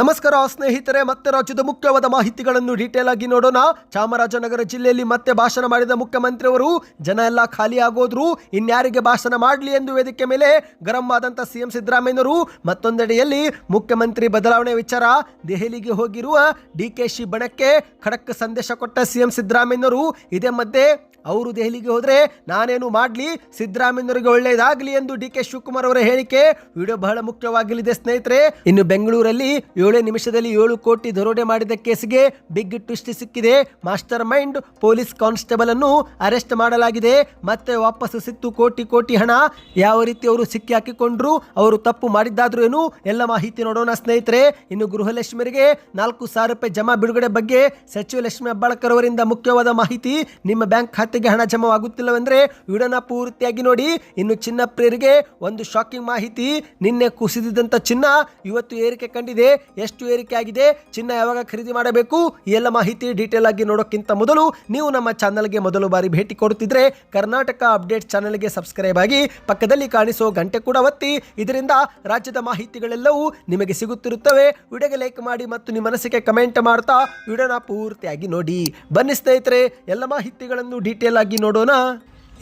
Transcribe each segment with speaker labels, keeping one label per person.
Speaker 1: ನಮಸ್ಕಾರ ಸ್ನೇಹಿತರೆ, ಮತ್ತೆ ರಾಜ್ಯದ ಮುಖ್ಯವಾದ ಮಾಹಿತಿಗಳನ್ನು ಡೀಟೇಲ್ ಆಗಿ ನೋಡೋಣ. ಚಾಮರಾಜನಗರ ಜಿಲ್ಲೆಯಲ್ಲಿ ಮತ್ತೆ ಭಾಷಣ ಮಾಡಿದ ಮುಖ್ಯಮಂತ್ರಿಯವರು, ಜನ ಎಲ್ಲ ಖಾಲಿ ಆಗೋದ್ರು, ಇನ್ಯಾರಿಗೆ ಭಾಷಣ ಮಾಡಲಿ ಎಂದು ವೇದಿಕೆ ಮೇಲೆ ಗರಂ ಆದಂತ ಸಿಎಂ ಸಿದ್ದರಾಮಯ್ಯನವರು, ಮತ್ತೊಂದೆಡೆಯಲ್ಲಿ ಮುಖ್ಯಮಂತ್ರಿ ಬದಲಾವಣೆ ವಿಚಾರ. ದೆಹಲಿಗೆ ಹೋಗಿರುವ ಡಿ ಕೆ ಶಿ ಬಣಕ್ಕೆ ಖಡಕ್ ಸಂದೇಶ ಕೊಟ್ಟ ಸಿಎಂ ಸಿದ್ದರಾಮಯ್ಯನವರು, ಇದೇ ಮಧ್ಯೆ ಅವರು ದೆಹಲಿಗೆ ಹೋದ್ರೆ ನಾನೇನು ಮಾಡಲಿ, ಸಿದ್ದರಾಮಯ್ಯನವರಿಗೆ ಒಳ್ಳೆಯದಾಗಲಿ ಎಂದು ಡಿ ಕೆ ಶಿವಕುಮಾರ್ ಅವರ ಹೇಳಿಕೆ. ವಿಡಿಯೋ ಬಹಳ ಮುಖ್ಯವಾಗಲಿದೆ ಸ್ನೇಹಿತರೆ. ಇನ್ನು ಬೆಂಗಳೂರಲ್ಲಿ ಏಳೇ ನಿಮಿಷದಲ್ಲಿ ಏಳು ಕೋಟಿ ದರೋಡೆ ಮಾಡಿದ ಕೇಸ್ಗೆ ಬಿಗ್ ಟ್ವಿಸ್ಟ್ ಸಿಕ್ಕಿದೆ. ಮಾಸ್ಟರ್ ಮೈಂಡ್ ಪೊಲೀಸ್ ಕಾನ್ಸ್ಟೇಬಲ್ ಅನ್ನು ಅರೆಸ್ಟ್ ಮಾಡಲಾಗಿದೆ. ಮತ್ತೆ ವಾಪಸ್ ಸಿಕ್ತು ಕೋಟಿ ಕೋಟಿ ಹಣ. ಯಾವ ರೀತಿ ಅವರು ಸಿಕ್ಕಿ ಹಾಕಿಕೊಂಡ್ರು, ಅವರು ತಪ್ಪು ಮಾಡಿದ್ದಾದ್ರೂ ಏನು? ಎಲ್ಲ ಮಾಹಿತಿ ನೋಡೋಣ ಸ್ನೇಹಿತರೆ. ಇನ್ನು ಗೃಹಲಕ್ಷ್ಮಿಯರಿಗೆ ನಾಲ್ಕು ಸಾವಿರ ರೂಪಾಯಿ ಜಮಾ ಬಿಡುಗಡೆ ಬಗ್ಗೆ ಸಚಿವ ಲಕ್ಷ್ಮಿ ಹೆಬ್ಬಾಳ್ಕರ್ ಅವರಿಂದ ಮುಖ್ಯವಾದ ಮಾಹಿತಿ. ನಿಮ್ಮ ಬ್ಯಾಂಕ್ ಖಾತೆಗೆ ಹಣ ಜಮಾವಾಗುತ್ತಿಲ್ಲವೆಂದ್ರೆ ವಿಡಿಯೋನ ಪೂರ್ತಿಯಾಗಿ ನೋಡಿ. ಇನ್ನು ಚಿನ್ನ ಪ್ರಿಯರಿಗೆ ಒಂದು ಶಾಕಿಂಗ್ ಮಾಹಿತಿ. ನಿನ್ನೆ ಕುಸಿದಿದ್ದಂಥ ಚಿನ್ನ ಇವತ್ತು ಏರಿಕೆ ಕಂಡಿದೆ. ಎಷ್ಟು ಏರಿಕೆ ಆಗಿದೆ, ಚಿನ್ನ ಯಾವಾಗ ಖರೀದಿ ಮಾಡಬೇಕು ಎಲ್ಲ ಮಾಹಿತಿ ಡೀಟೇಲ್ ಆಗಿ ನೋಡೋಕ್ಕಿಂತ ಮೊದಲು ನೀವು ನಮ್ಮ ಚಾನಲ್ಗೆ ಮೊದಲು ಬಾರಿ ಭೇಟಿ ಕೊಡುತ್ತಿದ್ರೆ ಕರ್ನಾಟಕ ಅಪ್ಡೇಟ್ ಚಾನಲ್ಗೆ ಸಬ್ಸ್ಕ್ರೈಬ್ ಆಗಿ ಪಕ್ಕದಲ್ಲಿ ಕಾಣಿಸೋ ಗಂಟೆ ಕೂಡ ಒತ್ತಿ. ಇದರಿಂದ ರಾಜ್ಯದ ಮಾಹಿತಿಗಳೆಲ್ಲವೂ ನಿಮಗೆ ಸಿಗುತ್ತಿರುತ್ತವೆ. ವಿಡಿಯೋಗೆ ಲೈಕ್ ಮಾಡಿ ಮತ್ತು ನಿಮ್ಮ ಮನಸ್ಸಿಗೆ ಕಮೆಂಟ್ ಮಾಡ್ತಾ ವಿಡಿಯೋನ ಪೂರ್ತಿಯಾಗಿ ನೋಡಿ. ಬನ್ನಿ ಸ್ನೇಹಿತರೆ, ಎಲ್ಲ ಮಾಹಿತಿಗಳನ್ನು ಡೀಟೇಲ್ ಆಗಿ ನೋಡೋಣ.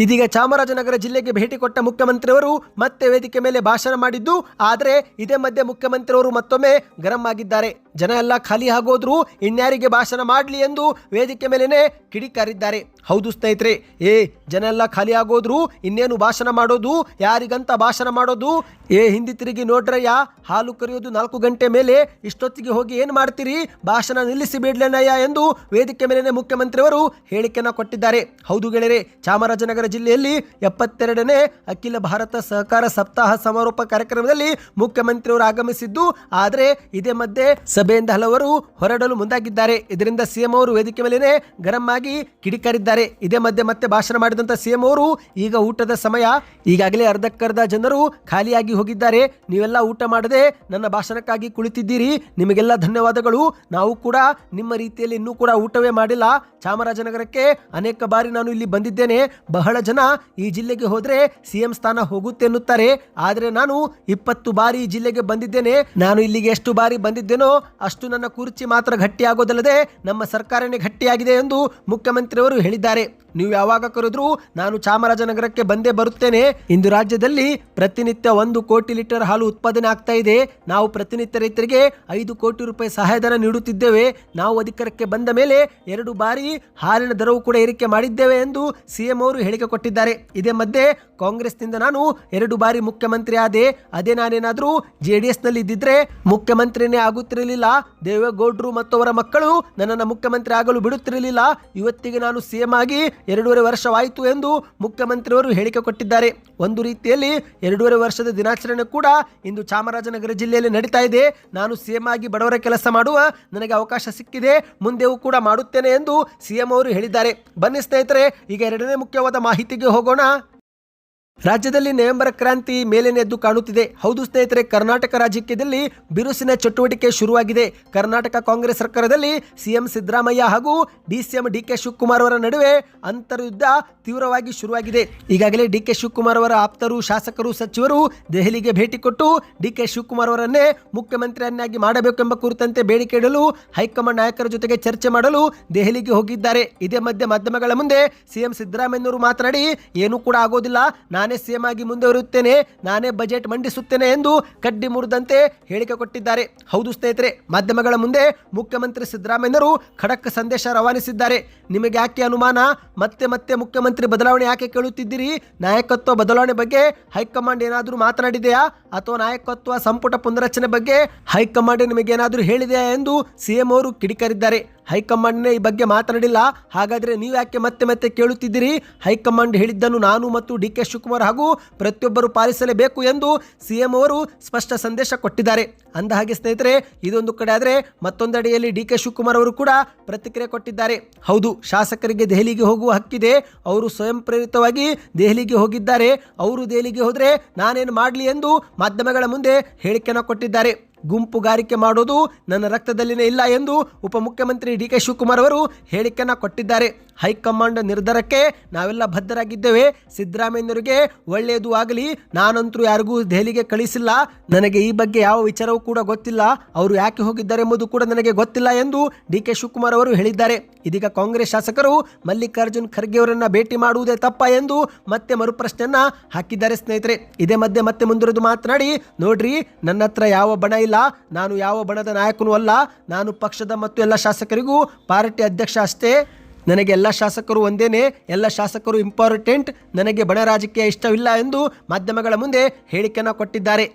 Speaker 1: ಇದೀಗ ಚಾಮರಾಜನಗರ ಜಿಲ್ಲೆಗೆ ಭೇಟಿ ಕೊಟ್ಟ ಮುಖ್ಯಮಂತ್ರಿಯವರು ಮತ್ತೆ ವೇದಿಕೆ ಮೇಲೆ ಭಾಷಣ ಮಾಡಿದ್ದು, ಆದರೆ ಇದೇ ಮಧ್ಯೆ ಮುಖ್ಯಮಂತ್ರಿಯವರು ಮತ್ತೊಮ್ಮೆ ಗರಂ ಆಗಿದ್ದಾರೆ. ಜನ ಎಲ್ಲ ಖಾಲಿ ಆಗೋದ್ರು ಇನ್ಯಾರಿಗೆ ಭಾಷಣ ಮಾಡಲಿ ಎಂದು ವೇದಿಕೆ ಮೇಲೇನೆ ಕಿಡಿಕಾರಿದ್ದಾರೆ. ಹೌದು ಸ್ನೇಹಿತರೆ, ಏ, ಜನ ಎಲ್ಲ ಖಾಲಿ ಆಗೋದ್ರು, ಇನ್ನೇನು ಭಾಷಣ ಮಾಡೋದು, ಯಾರಿಗಂತ ಭಾಷಣ ಮಾಡೋದು? ಏ, ಹಿಂದಿ ತಿರುಗಿ ನೋಡ್ರಯ್ಯ, ಹಾಲು ಕರೆಯೋದು ನಾಲ್ಕು ಗಂಟೆ ಮೇಲೆ, ಇಷ್ಟೊತ್ತಿಗೆ ಹೋಗಿ ಏನು ಮಾಡ್ತೀರಿ? ಭಾಷಣ ನಿಲ್ಲಿಸಿ ಬಿಡ್ಲೇನಯ್ಯ ಎಂದು ವೇದಿಕೆ ಮೇಲೇನೆ ಮುಖ್ಯಮಂತ್ರಿಯವರು ಹೇಳಿಕೆನ ಕೊಟ್ಟಿದ್ದಾರೆ. ಹೌದು ಗೆಳೆಯರೆ, ಚಾಮರಾಜನಗರ ಜಿಲ್ಲೆಯಲ್ಲಿ ಎಪ್ಪತ್ತೆರಡನೇ ಅಖಿಲ ಭಾರತ ಸಹಕಾರ ಸಪ್ತಾಹ ಸಮಾರೋಪ ಕಾರ್ಯಕ್ರಮದಲ್ಲಿ ಮುಖ್ಯಮಂತ್ರಿಯವರು ಆಗಮಿಸಿದ್ದು, ಆದರೆ ಇದೇ ಮಧ್ಯೆ ಸಭೆಯಿಂದ ಹಲವರು ಹೊರಡಲು ಮುಂದಾಗಿದ್ದಾರೆ. ಇದರಿಂದ ಸಿಎಂ ಅವರು ವೇದಿಕೆ ಮೇಲೇನೆ ಗರಂ ಆಗಿ ಕಿಡಿಕಾರಿದ್ದಾರೆ. ಇದೇ ಮಧ್ಯೆ ಮತ್ತೆ ಭಾಷಣ ಮಾಡಿದಂತ ಸಿಎಂ ಅವರು, ಈಗ ಊಟದ ಸಮಯ. ಈಗಾಗಲೇ ಅರ್ಧಕ್ಕರ್ಧ ಜನರು ಖಾಲಿಯಾಗಿ ಹೋಗಿದ್ದಾರೆ. ನೀವೆಲ್ಲ ಊಟ ಮಾಡದೆ ನನ್ನ ಭಾಷಣಕ್ಕಾಗಿ ಕುಳಿತಿದ್ದೀರಿ. ನಿಮಗೆಲ್ಲ ಧನ್ಯವಾದಗಳು. ನಾವು ಕೂಡ ನಿಮ್ಮ ರೀತಿಯಲ್ಲಿ ಇನ್ನೂ ಕೂಡ ಊಟವೇ ಮಾಡಿಲ್ಲ. ಚಾಮರಾಜನಗರಕ್ಕೆ ಅನೇಕ ಬಾರಿ ನಾನು ಇಲ್ಲಿ ಬಂದಿದ್ದೇನೆ. ಬಹಳ ಜನ ಈ ಜಿಲ್ಲೆಗೆ ಹೋದ್ರೆ ಸಿಎಂ ಸ್ಥಾನ ಹೋಗುತ್ತೆ ಎನ್ನುತ್ತಾರೆ. ಆದರೆ ನಾನು ಇಪ್ಪತ್ತು ಬಾರಿ ಈ ಜಿಲ್ಲೆಗೆ ಬಂದಿದ್ದೇನೆ. ನಾನು ಇಲ್ಲಿಗೆ ಎಷ್ಟು ಬಾರಿ ಬಂದಿದ್ದೇನೋ ಅಷ್ಟು ನನ್ನ ಕುರ್ಚಿ ಮಾತ್ರ ಗಟ್ಟಿಯಾಗೋದಲ್ಲದೆ ನಮ್ಮ ಸರ್ಕಾರನೇ ಗಟ್ಟಿಯಾಗಿದೆ ಎಂದು ಮುಖ್ಯಮಂತ್ರಿಯವರು ಹೇಳಿದ್ದಾರೆ. ನೀವು ಯಾವಾಗ ಕರೆದ್ರೂ ನಾನು ಚಾಮರಾಜನಗರಕ್ಕೆ ಬಂದೇ ಬರುತ್ತೇನೆ. ಇಂದು ರಾಜ್ಯದಲ್ಲಿ ಪ್ರತಿನಿತ್ಯ ಒಂದು ಕೋಟಿ ಲೀಟರ್ ಹಾಲು ಉತ್ಪಾದನೆ ಆಗ್ತಾ ಇದೆ. ನಾವು ಪ್ರತಿನಿತ್ಯ ರೈತರಿಗೆ ಐದು ಕೋಟಿ ರೂಪಾಯಿ ಸಹಾಯಧನ ನೀಡುತ್ತಿದ್ದೇವೆ. ನಾವು ಅಧಿಕಾರಕ್ಕೆ ಬಂದ ಮೇಲೆ ಎರಡು ಬಾರಿ ಹಾಲಿನ ದರವು ಕೂಡ ಏರಿಕೆ ಮಾಡಿದ್ದೇವೆ ಎಂದು ಸಿಎಂ ಅವರು ಹೇಳಿಕೆ ಕೊಟ್ಟಿದ್ದಾರೆ. ಇದೇ ಮಧ್ಯೆ ಕಾಂಗ್ರೆಸ್ನಿಂದ ನಾನು ಎರಡು ಬಾರಿ ಮುಖ್ಯಮಂತ್ರಿ ಆದೆ. ಅದೇ ನಾನೇನಾದರೂ ಜೆ ಡಿ ಇದ್ದಿದ್ರೆ ಮುಖ್ಯಮಂತ್ರಿನೇ ಆಗುತ್ತಿರಲಿಲ್ಲ. ದೇವೇಗೌಡರು ಮತ್ತು ಅವರ ಮಕ್ಕಳು ನನ್ನನ್ನು ಮುಖ್ಯಮಂತ್ರಿ ಆಗಲು ಬಿಡುತ್ತಿರಲಿಲ್ಲ. ಇವತ್ತಿಗೆ ನಾನು ಸಿಎಂ ಆಗಿ ಎರಡೂವರೆ ವರ್ಷವಾಯಿತು ಎಂದು ಮುಖ್ಯಮಂತ್ರಿಯವರು ಹೇಳಿಕೆ ಕೊಟ್ಟಿದ್ದಾರೆ. ಒಂದು ರೀತಿಯಲ್ಲಿ ಎರಡೂವರೆ ವರ್ಷದ ದಿನಾಚರಣೆ ಕೂಡ ಇಂದು ಚಾಮರಾಜನಗರ ಜಿಲ್ಲೆಯಲ್ಲಿ ನಡೀತಾ ಇದೆ. ನಾನು ಸಿಎಂ ಆಗಿ ಬಡವರ ಕೆಲಸ ಮಾಡುವ, ನನಗೆ ಅವಕಾಶ ಸಿಕ್ಕಿದೆ, ಮುಂದೆಯೂ ಕೂಡ ಮಾಡುತ್ತೇನೆ ಎಂದು ಸಿಎಂ ಅವರು ಹೇಳಿದ್ದಾರೆ. ಬನ್ನಿ ಸ್ನೇಹಿತರೆ, ಈಗ ಎರಡನೇ ಮುಖ್ಯವಾದ ಮಾಹಿತಿಗೆ ಹೋಗೋಣ. ರಾಜ್ಯದಲ್ಲಿ ನವೆಂಬರ್ ಕ್ರಾಂತಿ ಮೇಲೇನೆ ಎದ್ದು ಕಾಣುತ್ತಿದೆ. ಹೌದು ಸ್ನೇಹಿತರೆ, ಕರ್ನಾಟಕ ರಾಜಕೀಯದಲ್ಲಿ ಬಿರುಸಿನ ಚಟುವಟಿಕೆ ಶುರುವಾಗಿದೆ. ಕರ್ನಾಟಕ ಕಾಂಗ್ರೆಸ್ ಸರ್ಕಾರದಲ್ಲಿ ಸಿಎಂ ಸಿದ್ದರಾಮಯ್ಯ ಹಾಗೂ ಡಿಸಿಎಂ ಡಿಕೆ ಶಿವಕುಮಾರ್ ಅವರ ನಡುವೆ ಅಂತರ್ಯುದ್ಧ ತೀವ್ರವಾಗಿ ಶುರುವಾಗಿದೆ. ಈಗಾಗಲೇ ಡಿಕೆ ಶಿವಕುಮಾರ್ ಅವರ ಆಪ್ತರು, ಶಾಸಕರು, ಸಚಿವರು ದೆಹಲಿಗೆ ಭೇಟಿ ಕೊಟ್ಟು ಡಿಕೆ ಶಿವಕುಮಾರ್ ಅವರನ್ನೇ ಮುಖ್ಯಮಂತ್ರಿಯನ್ನಾಗಿ ಮಾಡಬೇಕೆಂಬ ಕುರಿತಂತೆ ಬೇಡಿಕೆ ಇಡಲು ಹೈಕಮಾಂಡ್ ನಾಯಕರ ಜೊತೆಗೆ ಚರ್ಚೆ ಮಾಡಲು ದೆಹಲಿಗೆ ಹೋಗಿದ್ದಾರೆ. ಇದೇ ಮಧ್ಯೆ ಮಾಧ್ಯಮಗಳ ಮುಂದೆ ಸಿಎಂ ಸಿದ್ದರಾಮಯ್ಯನವರು ಮಾತನಾಡಿ, ಏನೂ ಕೂಡ ಆಗೋದಿಲ್ಲ. ನಾನೇ ಸಿಎಂ ಆಗಿ ಮುಂದುವರಿಯುತ್ತೇನೆ ನಾನೇ ಬಜೆಟ್ ಮಂಡಿಸುತ್ತೇನೆ ಎಂದು ಕಡ್ಡಿ ಮುರಿದಂತೆ ಹೇಳಿಕೆ ಕೊಟ್ಟಿದ್ದಾರೆ. ಹೌದು ಸ್ನೇಹಿತರೆ, ಮಾಧ್ಯಮಗಳ ಮುಂದೆ ಮುಖ್ಯಮಂತ್ರಿ ಸಿದ್ದರಾಮಯ್ಯರು ಖಡಕ್ ಸಂದೇಶ ರವಾನಿಸಿದ್ದಾರೆ. ನಿಮಗೆ ಯಾಕೆ ಅನುಮಾನ? ಮತ್ತೆ ಮತ್ತೆ ಮುಖ್ಯಮಂತ್ರಿ ಬದಲಾವಣೆ ಯಾಕೆ ಕೇಳುತ್ತಿದ್ದೀರಿ? ನಾಯಕತ್ವ ಬದಲಾವಣೆ ಬಗ್ಗೆ ಹೈಕಮಾಂಡ್ ಏನಾದರೂ ಮಾತನಾಡಿದೆಯಾ? ಅಥವಾ ನಾಯಕತ್ವ ಸಂಪುಟ ಪುನರಚನೆ ಬಗ್ಗೆ ಹೈಕಮಾಂಡ್ ನಿಮಗೇನಾದರೂ ಹೇಳಿದೆಯಾ ಎಂದು ಸಿಎಂ ಅವರು ಕಿಡಿಕಾರಿದ್ದಾರೆ. ಹೈಕಮಾಂಡ್ನೇ ಈ ಬಗ್ಗೆ ಮಾತನಾಡಿಲ್ಲ. ಹಾಗಾದರೆ ನೀವು ಯಾಕೆ ಮತ್ತೆ ಮತ್ತೆ ಕೇಳುತ್ತಿದ್ದೀರಿ? ಹೈಕಮಾಂಡ್ ಹೇಳಿದ್ದನ್ನು ನಾನು ಮತ್ತು ಡಿ ಕೆ ಶಿವಕುಮಾರ್ ಹಾಗೂ ಪ್ರತಿಯೊಬ್ಬರು ಪಾಲಿಸಲೇಬೇಕು ಎಂದು ಸಿಎಂ ಅವರು ಸ್ಪಷ್ಟ ಸಂದೇಶ ಕೊಟ್ಟಿದ್ದಾರೆ. ಅಂದ ಹಾಗೆ ಸ್ನೇಹಿತರೆ, ಇದೊಂದು ಕಡೆ ಆದರೆ ಮತ್ತೊಂದೆಡೆಯಲ್ಲಿ ಡಿ ಕೆ ಶಿವಕುಮಾರ್ ಅವರು ಕೂಡ ಪ್ರತಿಕ್ರಿಯೆ ಕೊಟ್ಟಿದ್ದಾರೆ. ಹೌದು, ಶಾಸಕರಿಗೆ ದೆಹಲಿಗೆ ಹೋಗುವ ಹಕ್ಕಿದೆ. ಅವರು ಸ್ವಯಂ ಪ್ರೇರಿತವಾಗಿ ದೆಹಲಿಗೆ ಹೋಗಿದ್ದಾರೆ. ಅವರು ದೆಹಲಿಗೆ ಹೋದರೆ ನಾನೇನು ಮಾಡಲಿ ಎಂದು ಮಾಧ್ಯಮಗಳ ಮುಂದೆ ಹೇಳಿಕೆಯನ್ನು ಕೊಟ್ಟಿದ್ದಾರೆ. ಗುಂಪುಗಾರಿಕೆ ಮಾಡುವುದು ನನ್ನ ರಕ್ತದಲ್ಲಿನೇ ಇಲ್ಲ ಎಂದು ಉಪಮುಖ್ಯಮಂತ್ರಿ ಡಿ ಕೆ ಶಿವಕುಮಾರ್ ಅವರು ಹೇಳಿಕೆಯನ್ನು ಕೊಟ್ಟಿದ್ದಾರೆ. ಹೈಕಮಾಂಡ್ ನಿರ್ಧಾರಕ್ಕೆ ನಾವೆಲ್ಲ ಬದ್ಧರಾಗಿದ್ದೇವೆ. ಸಿದ್ದರಾಮಯ್ಯನವರಿಗೆ ಒಳ್ಳೆಯದು ಆಗಲಿ. ನಾನಂತರೂ ಯಾರಿಗೂ ದೆಹಲಿಗೆ ಕಳಿಸಿಲ್ಲ. ನನಗೆ ಈ ಬಗ್ಗೆ ಯಾವ ವಿಚಾರವೂ ಕೂಡ ಗೊತ್ತಿಲ್ಲ. ಅವರು ಯಾಕೆ ಹೋಗಿದ್ದಾರೆ ಎಂಬುದು ಕೂಡ ನನಗೆ ಗೊತ್ತಿಲ್ಲ ಎಂದು ಡಿ ಕೆ ಶಿವಕುಮಾರ್ ಅವರು ಹೇಳಿದ್ದಾರೆ. ಇದೀಗ ಕಾಂಗ್ರೆಸ್ ಶಾಸಕರು ಮಲ್ಲಿಕಾರ್ಜುನ್ ಖರ್ಗೆ ಅವರನ್ನ ಭೇಟಿ ಮಾಡುವುದೇ ತಪ್ಪ ಎಂದು ಮತ್ತೆ ಮರುಪ್ರಶ್ನೆಯನ್ನ ಹಾಕಿದ್ದಾರೆ ಸ್ನೇಹಿತರೆ. ಇದೇ ಮಧ್ಯೆ ಮತ್ತೆ ಮುಂದುವರೆದು ಮಾತನಾಡಿ, ನೋಡ್ರಿ ನನ್ನ ಹತ್ರ ಯಾವ ಬಣ ಇಲ್ಲ. ನಾನು ಯಾವ ಬಣದ ನಾಯಕನೂ ಅಲ್ಲ. ನಾನು ಪಕ್ಷದ ಮತ್ತು ಎಲ್ಲ ಶಾಸಕರಿಗೂ ಪಾರ್ಟಿ ಅಧ್ಯಕ್ಷ ಅಷ್ಟೇ. ನನಗೆ ಎಲ್ಲ ಶಾಸಕರು ಒಂದೇನೆ, ಎಲ್ಲ ಶಾಸಕರು ಇಂಪಾರ್ಟೆಂಟ್ ನನಗೆ ಬಣ ರಾಜಕೀಯ ಇಷ್ಟವಿಲ್ಲ ಎಂದು ಮಾಧ್ಯಮಗಳ ಮುಂದೆ ಹೇಳಿಕೆಯನ್ನು ಕೊಟ್ಟಿದ್ದಾರೆ.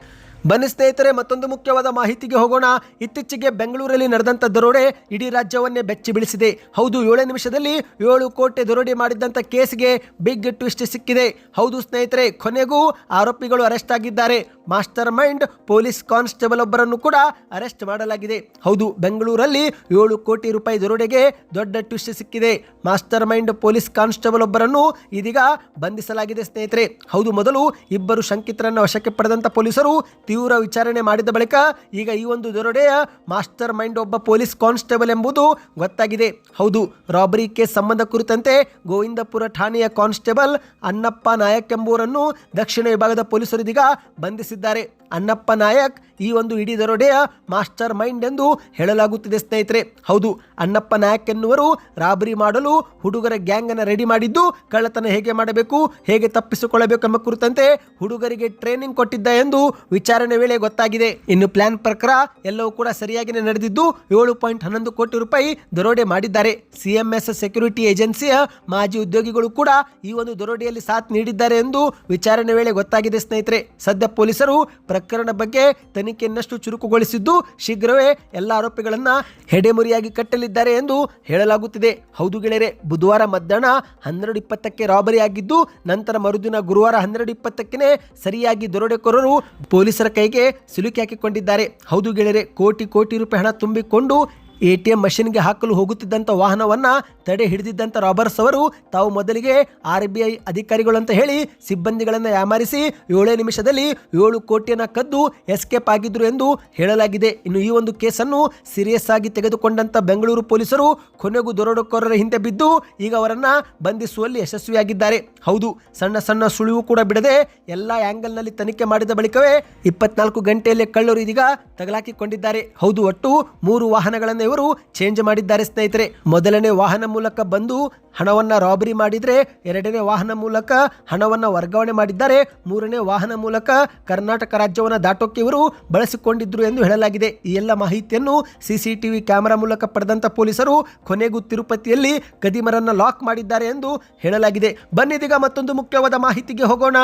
Speaker 1: ಬನ್ನಿ ಸ್ನೇಹಿತರೆ, ಮತ್ತೊಂದು ಮುಖ್ಯವಾದ ಮಾಹಿತಿಗೆ ಹೋಗೋಣ. ಇತ್ತೀಚೆಗೆ ಬೆಂಗಳೂರಲ್ಲಿ ನಡೆದಂಥ ದರೋಡೆ ಇಡೀ ರಾಜ್ಯವನ್ನೇ ಬೆಚ್ಚಿ ಬೀಳಿಸಿದೆ. ಹೌದು, ಏಳು ನಿಮಿಷದಲ್ಲಿ ಏಳು ಕೋಟಿ ದರೋಡೆ ಮಾಡಿದ್ದಂಥ ಕೇಸ್ಗೆ ಬಿಗ್ ಟ್ವಿಸ್ಟ್ ಸಿಕ್ಕಿದೆ. ಹೌದು ಸ್ನೇಹಿತರೆ, ಕೊನೆಗೂ ಆರೋಪಿಗಳು ಅರೆಸ್ಟ್ ಆಗಿದ್ದಾರೆ. ಮಾಸ್ಟರ್ ಮೈಂಡ್ ಪೊಲೀಸ್ ಕಾನ್ಸ್ಟೇಬಲ್ ಒಬ್ಬರನ್ನು ಕೂಡ ಅರೆಸ್ಟ್ ಮಾಡಲಾಗಿದೆ. ಹೌದು, ಬೆಂಗಳೂರಲ್ಲಿ ಏಳು ಕೋಟಿ ರೂಪಾಯಿ ದರೋಡೆಗೆ ದೊಡ್ಡ ಟ್ವಿಸ್ಟ್ ಸಿಕ್ಕಿದೆ. ಮಾಸ್ಟರ್ ಮೈಂಡ್ ಪೊಲೀಸ್ ಕಾನ್ಸ್ಟೇಬಲ್ ಒಬ್ಬರನ್ನು ಇದೀಗ ಬಂಧಿಸಲಾಗಿದೆ ಸ್ನೇಹಿತರೆ. ಹೌದು, ಮೊದಲು ಇಬ್ಬರು ಶಂಕಿತರನ್ನು ವಶಕ್ಕೆ ಪಡೆದಂತ ಪೊಲೀಸರು ತೀವ್ರ ವಿಚಾರಣೆ ಮಾಡಿದ ಬಳಿಕ ಈಗ ಈ ಒಂದು ದರೋಡೆಯ ಮಾಸ್ಟರ್ ಮೈಂಡ್ ಒಬ್ಬ ಪೊಲೀಸ್ ಕಾನ್ಸ್ಟೇಬಲ್ ಎಂಬುದು ಗೊತ್ತಾಗಿದೆ. ಹೌದು, ರಾಬರಿ ಕೇಸ್ ಸಂಬಂಧ ಕುರಿತಂತೆ ಗೋವಿಂದಪುರ ಠಾಣೆಯ ಕಾನ್ಸ್ಟೇಬಲ್ ಅನ್ನಪ್ಪ ನಾಯಕ್ ಎಂಬುವರನ್ನು ದಕ್ಷಿಣ ವಿಭಾಗದ ಪೊಲೀಸರು ಇದೀಗ ಬಂಧಿಸಿದ್ದಾರೆ. ತಿಳಿಸಿದ್ದಾರೆ ಅನ್ನಪ್ಪ ನಾಯಕ್ ಈ ಒಂದು ಇಡೀ ದರೋಡೆಯ ಮಾಸ್ಟರ್ ಮೈಂಡ್ ಎಂದು ಹೇಳಲಾಗುತ್ತಿದೆ ಸ್ನೇಹಿತರೆ. ಹೌದು, ಅನ್ನಪ್ಪ ನಾಯಕ್ ಎನ್ನುವರು ರಾಬರಿ ಮಾಡಲು ಹುಡುಗರ ಗ್ಯಾಂಗ್ ಅನ್ನು ರೆಡಿ ಮಾಡಿದ್ದು ಕಳ್ಳತನ ಹೇಗೆ ಮಾಡಬೇಕು, ಹೇಗೆ ತಪ್ಪಿಸಿಕೊಳ್ಳಬೇಕು ಎಂಬ ಕುರಿತಂತೆ ಹುಡುಗರಿಗೆ ಟ್ರೈನಿಂಗ್ ಕೊಟ್ಟಿದ್ದ ಎಂದು ವಿಚಾರಣೆ ವೇಳೆ ಗೊತ್ತಾಗಿದೆ. ಇನ್ನು ಪ್ಲಾನ್ ಪ್ರಕಾರ ಎಲ್ಲವೂ ಕೂಡ ಸರಿಯಾಗಿಯೇ ನಡೆದಿದ್ದು ಏಳು ಪಾಯಿಂಟ್ ಹನ್ನೊಂದು ಕೋಟಿ ರೂಪಾಯಿ ದರೋಡೆ ಮಾಡಿದ್ದಾರೆ. ಸಿಎಂಎಸ್ ಸೆಕ್ಯೂರಿಟಿ ಏಜೆನ್ಸಿಯ ಮಾಜಿ ಉದ್ಯೋಗಿಗಳು ಕೂಡ ಈ ಒಂದು ದರೋಡೆಯಲ್ಲಿ ಸಾಥ್ ನೀಡಿದ್ದಾರೆ ಎಂದು ವಿಚಾರಣೆ ವೇಳೆ ಗೊತ್ತಾಗಿದೆ ಸ್ನೇಹಿತರೆ. ಸದ್ಯ ಪೊಲೀಸರು ಪ್ರಕರಣ ಬಗ್ಗೆ ತನಿಖೆಯನ್ನಷ್ಟು ಚುರುಕುಗೊಳಿಸಿದ್ದು ಶೀಘ್ರವೇ ಎಲ್ಲ ಆರೋಪಿಗಳನ್ನ ಹೆಡೆಮುರಿಯಾಗಿ ಕಟ್ಟಲಿದ್ದಾರೆ ಎಂದು ಹೇಳಲಾಗುತ್ತಿದೆ. ಹೌದು ಗೆಳೆಯರೆ, ಬುಧವಾರ ಮಧ್ಯಾಹ್ನ ಹನ್ನೆರಡು ಇಪ್ಪತ್ತಕ್ಕೆ ರಾಬರಿ ಆಗಿದ್ದು ನಂತರ ಮರುದಿನ ಗುರುವಾರ ಹನ್ನೆರಡು ಇಪ್ಪತ್ತಕ್ಕೆ ಸರಿಯಾಗಿ ದರೋಡೆಕೋರರು ಪೊಲೀಸರ ಕೈಗೆ ಸಿಲುಕಿ ಹಾಕಿಕೊಂಡಿದ್ದಾರೆ. ಹೌದು ಗೆಳೆಯರೆ, ಕೋಟಿ ಕೋಟಿ ರೂಪಾಯಿ ಹಣ ತುಂಬಿಕೊಂಡು ಎ ಟಿ ಎಂ ಮಷಿನ್ಗೆ ಹಾಕಲು ಹೋಗುತ್ತಿದ್ದಂಥ ವಾಹನವನ್ನ ತಡೆ ಹಿಡಿದಿದ್ದಂಥ ರಾಬರ್ಸ್ ಅವರು ತಾವು ಮೊದಲಿಗೆ ಆರ್ ಬಿ ಐ ಅಧಿಕಾರಿಗಳು ಅಂತ ಹೇಳಿ ಸಿಬ್ಬಂದಿಗಳನ್ನು ಯಾಮಾರಿಸಿ ಏಳೇ ನಿಮಿಷದಲ್ಲಿ ಏಳು ಕೋಟಿಯನ್ನ ಕದ್ದು ಎಸ್ಕೇಪ್ ಆಗಿದ್ರು ಎಂದು ಹೇಳಲಾಗಿದೆ. ಇನ್ನು ಈ ಒಂದು ಕೇಸನ್ನು ಸೀರಿಯಸ್ ಆಗಿ ತೆಗೆದುಕೊಂಡಂತ ಬೆಂಗಳೂರು ಪೊಲೀಸರು ಕೊನೆಗೂ ದರೋಡೆಕೋರರ ಹಿಂದೆ ಬಿದ್ದು ಈಗ ಅವರನ್ನ ಬಂಧಿಸುವಲ್ಲಿ ಯಶಸ್ವಿಯಾಗಿದ್ದಾರೆ. ಹೌದು, ಸಣ್ಣ ಸಣ್ಣ ಸುಳಿವು ಕೂಡ ಬಿಡದೆ ಎಲ್ಲ ಆಂಗಲ್ನಲ್ಲಿ ತನಿಖೆ ಮಾಡಿದ ಬಳಿಕವೇ ಇಪ್ಪತ್ನಾಲ್ಕು ಗಂಟೆಯಲ್ಲಿ ಕಳ್ಳರು ಇದೀಗ ತಗಲಾಕಿಕೊಂಡಿದ್ದಾರೆ. ಹೌದು, ಒಟ್ಟು ಮೂರು ವಾಹನಗಳನ್ನು ಇವರು ಚೇಂಜ್ ಮಾಡಿದ್ದಾರೆ ಸ್ನೇಹಿತರೆ. ಮೊದಲನೇ ವಾಹನ ಮೂಲಕ ಬಂದು ಹಣವನ್ನ ರಾಬರಿ ಮಾಡಿದ್ರೆ, ಎರಡನೇ ವಾಹನ ಮೂಲಕ ಹಣವನ್ನ ವರ್ಗಾವಣೆ ಮಾಡಿದ್ದಾರೆ. ಮೂರನೇ ವಾಹನ ಮೂಲಕ ಕರ್ನಾಟಕ ರಾಜ್ಯವನ್ನು ದಾಟೋಕೆ ಇವರು ಬಳಸಿಕೊಂಡಿದ್ರು ಎಂದು ಹೇಳಲಾಗಿದೆ. ಈ ಎಲ್ಲ ಮಾಹಿತಿಯನ್ನು ಸಿಸಿಟಿವಿ ಕ್ಯಾಮೆರಾ ಮೂಲಕ ಪಡೆದಂತ ಪೊಲೀಸರು ಕೊನೆಗೂ ತಿರುಪತಿಯಲ್ಲಿ ಕದಿಮರನ್ನ ಲಾಕ್ ಮಾಡಿದ್ದಾರೆ ಎಂದು ಹೇಳಲಾಗಿದೆ. ಬನ್ನಿದೀಗ ಮತ್ತೊಂದು ಮುಖ್ಯವಾದ ಮಾಹಿತಿಗೆ ಹೋಗೋಣ.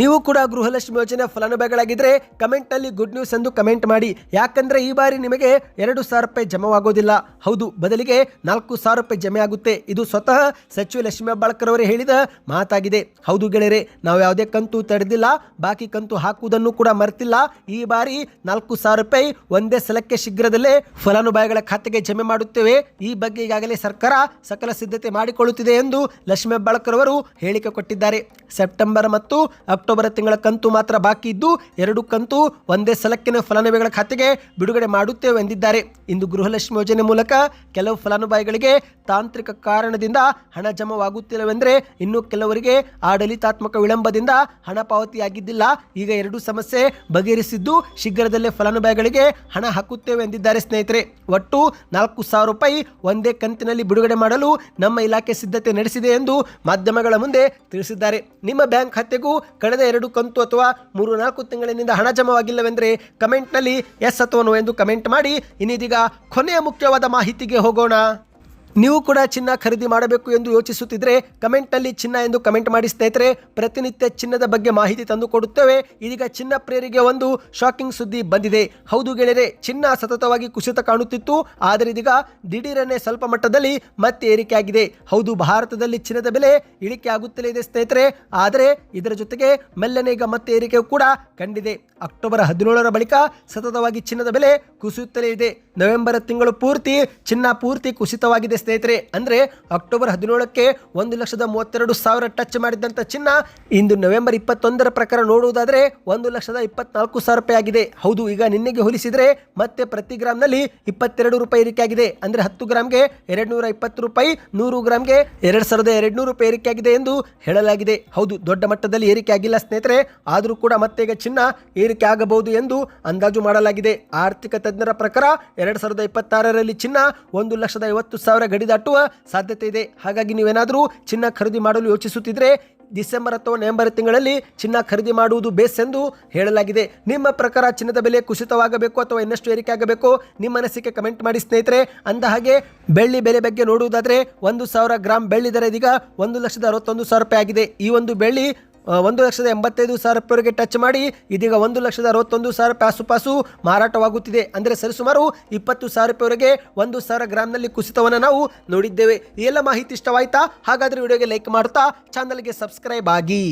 Speaker 1: ನೀವು ಕೂಡ ಗೃಹಲಕ್ಷ್ಮಿ ಯೋಜನೆ ಫಲಾನುಭವಿಗಳಾಗಿದ್ದರೆ ಕಮೆಂಟ್ನಲ್ಲಿ ಗುಡ್ ನ್ಯೂಸ್ ಎಂದು ಕಮೆಂಟ್ ಮಾಡಿ. ಯಾಕಂದ್ರೆ ಈ ಬಾರಿ ನಿಮಗೆ ಎರಡು ಸಾವಿರ ರೂಪಾಯಿ ಜಮವಾಗೋದಿಲ್ಲ. ಹೌದು, ಬದಲಿಗೆ ನಾಲ್ಕು ಸಾವಿರ ರೂಪಾಯಿ ಜಮೆ ಆಗುತ್ತೆ. ಇದು ಸ್ವತಃ ಸಚಿವ ಲಕ್ಷ್ಮಿ ಹೆಬ್ಬಾಳ್ಕರ್ ಅವರೇ ಹೇಳಿದ ಮಾತಾಗಿದೆ. ಹೌದು ಗೆಳೆಯರೆ, ನಾವು ಯಾವುದೇ ಕಂತು ತಡೆದಿಲ್ಲ, ಬಾಕಿ ಕಂತು ಹಾಕುವುದನ್ನು ಕೂಡ ಮರೆತಿಲ್ಲ. ಈ ಬಾರಿ ನಾಲ್ಕು ಸಾವಿರ ರೂಪಾಯಿ ಒಂದೇ ಸಲಕ್ಕೆ ಶೀಘ್ರದಲ್ಲೇ ಫಲಾನುಭವಿಗಳ ಖಾತೆಗೆ ಜಮೆ ಮಾಡುತ್ತೇವೆ. ಈ ಬಗ್ಗೆ ಈಗಾಗಲೇ ಸರ್ಕಾರ ಸಕಲ ಸಿದ್ಧತೆ ಮಾಡಿಕೊಳ್ಳುತ್ತಿದೆ ಎಂದು ಲಕ್ಷ್ಮಿ ಹೆಬ್ಬಾಳ್ಕರ್ ಅವರು ಹೇಳಿಕೆ ಕೊಟ್ಟಿದ್ದಾರೆ. ಸೆಪ್ಟೆಂಬರ್ ಮತ್ತು ಅಕ್ಟೋಬರ್ ತಿಂಗಳ ಕಂತು ಮಾತ್ರ ಬಾಕಿ ಇದ್ದು, ಎರಡು ಕಂತು ಒಂದೇ ಸಲಕ್ಕಿನ ಫಲಾನುಭವಿಗಳ ಖಾತೆಗೆ ಬಿಡುಗಡೆ ಮಾಡುತ್ತೇವೆ ಎಂದಿದ್ದಾರೆ. ಇಂದು ಗೃಹಲಕ್ಷ್ಮಿ ಯೋಜನೆ ಮೂಲಕ ಕೆಲವು ಫಲಾನುಭವಿಗಳಿಗೆ ತಾಂತ್ರಿಕ ಕಾರಣದಿಂದ ಹಣ ಜಮವಾಗುತ್ತಿಲ್ಲವೆಂದರೆ ಇನ್ನು ಕೆಲವರಿಗೆ ಆಡಳಿತಾತ್ಮಕ ವಿಳಂಬದಿಂದ ಹಣ ಪಾವತಿಯಾಗಿದ್ದಿಲ್ಲ. ಈಗ ಎರಡು ಸಮಸ್ಯೆ ಬಗೆಹರಿಸಿದ್ದು, ಶೀಘ್ರದಲ್ಲೇ ಫಲಾನುಭವಿಗಳಿಗೆ ಹಣ ಹಾಕುತ್ತೇವೆ ಎಂದಿದ್ದಾರೆ ಸ್ನೇಹಿತರೆ. ಒಟ್ಟು ನಾಲ್ಕು ಸಾವಿರ ರೂಪಾಯಿ ಒಂದೇ ಕಂತಿನಲ್ಲಿ ಬಿಡುಗಡೆ ಮಾಡಲು ನಮ್ಮ ಇಲಾಖೆ ಸಿದ್ಧತೆ ನಡೆಸಿದೆ ಎಂದು ಮಾಧ್ಯಮಗಳ ಮುಂದೆ ತಿಳಿಸಿದ್ದಾರೆ. ನಿಮ್ಮ ಬ್ಯಾಂಕ್ ಖಾತೆಗೂ ಕಳೆದ ಎರಡು ಕಂತು ಅಥವಾ ಮೂರು ನಾಲ್ಕು ತಿಂಗಳಿನಿಂದ ಹಣ ಜಮವಾಗಿಲ್ಲವೆಂದರೆ ಕಮೆಂಟ್ನಲ್ಲಿ ಎಸ್ ಅಥವಾ ಎಂದು ಕಮೆಂಟ್ ಮಾಡಿ. ಇನ್ನಿದೀಗ ಕೊನೆಯ ಮುಖ್ಯವಾದ ಮಾಹಿತಿಗೆ ಹೋಗೋಣ. ನೀವು ಕೂಡ ಚಿನ್ನ ಖರೀದಿ ಮಾಡಬೇಕು ಎಂದು ಯೋಚಿಸುತ್ತಿದ್ದರೆ ಕಮೆಂಟ್ನಲ್ಲಿ ಚಿನ್ನ ಎಂದು ಕಮೆಂಟ್ ಮಾಡಿ ಸ್ನೇಹಿತರೆ, ಪ್ರತಿನಿತ್ಯ ಚಿನ್ನದ ಬಗ್ಗೆ ಮಾಹಿತಿ ತಂದು ಕೊಡುತ್ತೇವೆ. ಇದೀಗ ಚಿನ್ನ ಪ್ರೇರಿಗೆ ಒಂದು ಶಾಕಿಂಗ್ ಸುದ್ದಿ ಬಂದಿದೆ. ಹೌದು ಗೆಳೆಯರೆ, ಚಿನ್ನ ಸತತವಾಗಿ ಕುಸಿತ ಕಾಣುತ್ತಿತ್ತು. ಆದರೆ ಇದೀಗ ದಿಢೀರನೆ ಸ್ವಲ್ಪ ಮಟ್ಟದಲ್ಲಿ ಮತ್ತೆ ಏರಿಕೆಯಾಗಿದೆ. ಹೌದು, ಭಾರತದಲ್ಲಿ ಚಿನ್ನದ ಬೆಲೆ ಇಳಿಕೆ ಆಗುತ್ತಲೇ ಇದೆ ಸ್ನೇಹಿತರೆ. ಆದರೆ ಇದರ ಜೊತೆಗೆ ಮೆಲ್ಲನೆ ಈಗ ಮತ್ತೆ ಏರಿಕೆ ಕೂಡ ಕಂಡಿದೆ. ಅಕ್ಟೋಬರ್ ಹದಿನೇಳರ ಬಳಿಕ ಸತತವಾಗಿ ಚಿನ್ನದ ಬೆಲೆ ಕುಸಿಯುತ್ತಲೇ ಇದೆ. ನವೆಂಬರ್ ತಿಂಗಳು ಪೂರ್ತಿ ಚಿನ್ನ ಪೂರ್ತಿ ಕುಸಿತವಾಗಿದೆ ಸ್ನೇಹಿತರೆ, ಅಂದ್ರೆ ಅಕ್ಟೋಬರ್ ಹದಿನೇಳಕ್ಕೆ ಒಂದು ಲಕ್ಷದ ಮೂವತ್ತೆರಡು ಸಾವಿರ ಟಚ್ ಮಾಡಿದ್ದಂಥ ಚಿನ್ನ ಇಂದು ನವೆಂಬರ್ ಇಪ್ಪತ್ತೊಂದರ ಪ್ರಕಾರ ನೋಡುವುದಾದರೆ ಒಂದು ಲಕ್ಷದ ಇಪ್ಪತ್ನಾಲ್ಕು ಸಾವಿರ ರೂಪಾಯಿ ಆಗಿದೆ. ಹೌದು, ಈಗ ನಿನ್ನೆಗೆ ಹೋಲಿಸಿದ್ರೆ ಮತ್ತೆ ಪ್ರತಿ ಗ್ರಾಮ್ನಲ್ಲಿ ಇಪ್ಪತ್ತೆರಡು ರೂಪಾಯಿ ಏರಿಕೆ ಆಗಿದೆ. ಅಂದ್ರೆ ಹತ್ತು ಗ್ರಾಮ್ಗೆ ಎರಡು ನೂರ ಇಪ್ಪತ್ತು ರೂಪಾಯಿ, ನೂರು ಗ್ರಾಮ್ಗೆ ಎರಡು ಸಾವಿರದ ಎರಡು ನೂರು ರೂಪಾಯಿ ಏರಿಕೆ ಆಗಿದೆ ಎಂದು ಹೇಳಲಾಗಿದೆ. ಹೌದು, ದೊಡ್ಡ ಮಟ್ಟದಲ್ಲಿ ಏರಿಕೆ ಆಗಿಲ್ಲ ಸ್ನೇಹಿತರೆ. ಆದರೂ ಕೂಡ ಮತ್ತೆ ಈಗ ಚಿನ್ನ ಏರಿಕೆ ಆಗಬಹುದು ಎಂದು ಅಂದಾಜು ಮಾಡಲಾಗಿದೆ. ಆರ್ಥಿಕ ತಜ್ಞರ ಪ್ರಕಾರ ಎರಡು ಸಾವಿರದ ಇಪ್ಪತ್ತಾರರಲ್ಲಿ ಚಿನ್ನ ಒಂದು ಲಕ್ಷದ ಐವತ್ತು ಸಾವಿರ ಗಡಿ ದಾಟುವ ಸಾಧ್ಯತೆ ಇದೆ. ಹಾಗಾಗಿ ನೀವೇನಾದರೂ ಚಿನ್ನ ಖರೀದಿ ಮಾಡಲು ಯೋಚಿಸುತ್ತಿದ್ರೆ ಡಿಸೆಂಬರ್ ಅಥವಾ ನವೆಂಬರ್ ತಿಂಗಳಲ್ಲಿ ಚಿನ್ನ ಖರೀದಿ ಮಾಡುವುದು ಬೇಸ್ ಎಂದು ಹೇಳಲಾಗಿದೆ. ನಿಮ್ಮ ಪ್ರಕಾರ ಚಿನ್ನದ ಬೆಲೆ ಕುಸಿತವಾಗಬೇಕು ಅಥವಾ ಇನ್ನಷ್ಟು ಏರಿಕೆ ಆಗಬೇಕು? ನಿಮ್ಮ ಅನಿಸಿಕೆ ಕಮೆಂಟ್ ಮಾಡಿ ಸ್ನೇಹಿತರೆ. ಅಂದ ಹಾಗೆ ಬೆಳ್ಳಿ ಬೆಲೆ ಬಗ್ಗೆ ನೋಡುವುದಾದರೆ ಒಂದು ಸಾವಿರ ಗ್ರಾಮ್ ಬೆಳ್ಳಿ ದರ ಇದೀಗ ಒಂದು ಲಕ್ಷದ ಅರವತ್ತೊಂದು ಸಾವಿರ ರೂಪಾಯಿ ಆಗಿದೆ. ಈ ಒಂದು ಬೆಳ್ಳಿ ಒಂದು ಲಕ್ಷದ ಎಂಬತ್ತೈದು ಸಾವಿರ ರೂಪಾಯಿವರೆಗೆ ಟಚ್ ಮಾಡಿ, ಇದೀಗ ಒಂದು ಲಕ್ಷದ ಅರವತ್ತೊಂದು ಸಾವಿರ ಪಾಸು ಪಾಸು ಮಾರಾಟವಾಗುತ್ತಿದೆ. ಅಂದರೆ ಸರಿಸುಮಾರು ಇಪ್ಪತ್ತು ಸಾವಿರ ರೂಪಾಯಿವರೆಗೆ ಒಂದು ಸಾವಿರ ಗ್ರಾಮ್ನಲ್ಲಿ ಕುಸಿತವನ್ನು ನಾವು ನೋಡಿದ್ದೇವೆ. ಈ ಎಲ್ಲ ಮಾಹಿತಿ ಇಷ್ಟವಾಯ್ತಾ? ಹಾಗಾದರೆ ವಿಡಿಯೋಗೆ ಲೈಕ್ ಮಾಡ್ತಾ ಚಾನಲ್ಗೆ ಸಬ್ಸ್ಕ್ರೈಬ್ ಆಗಿ.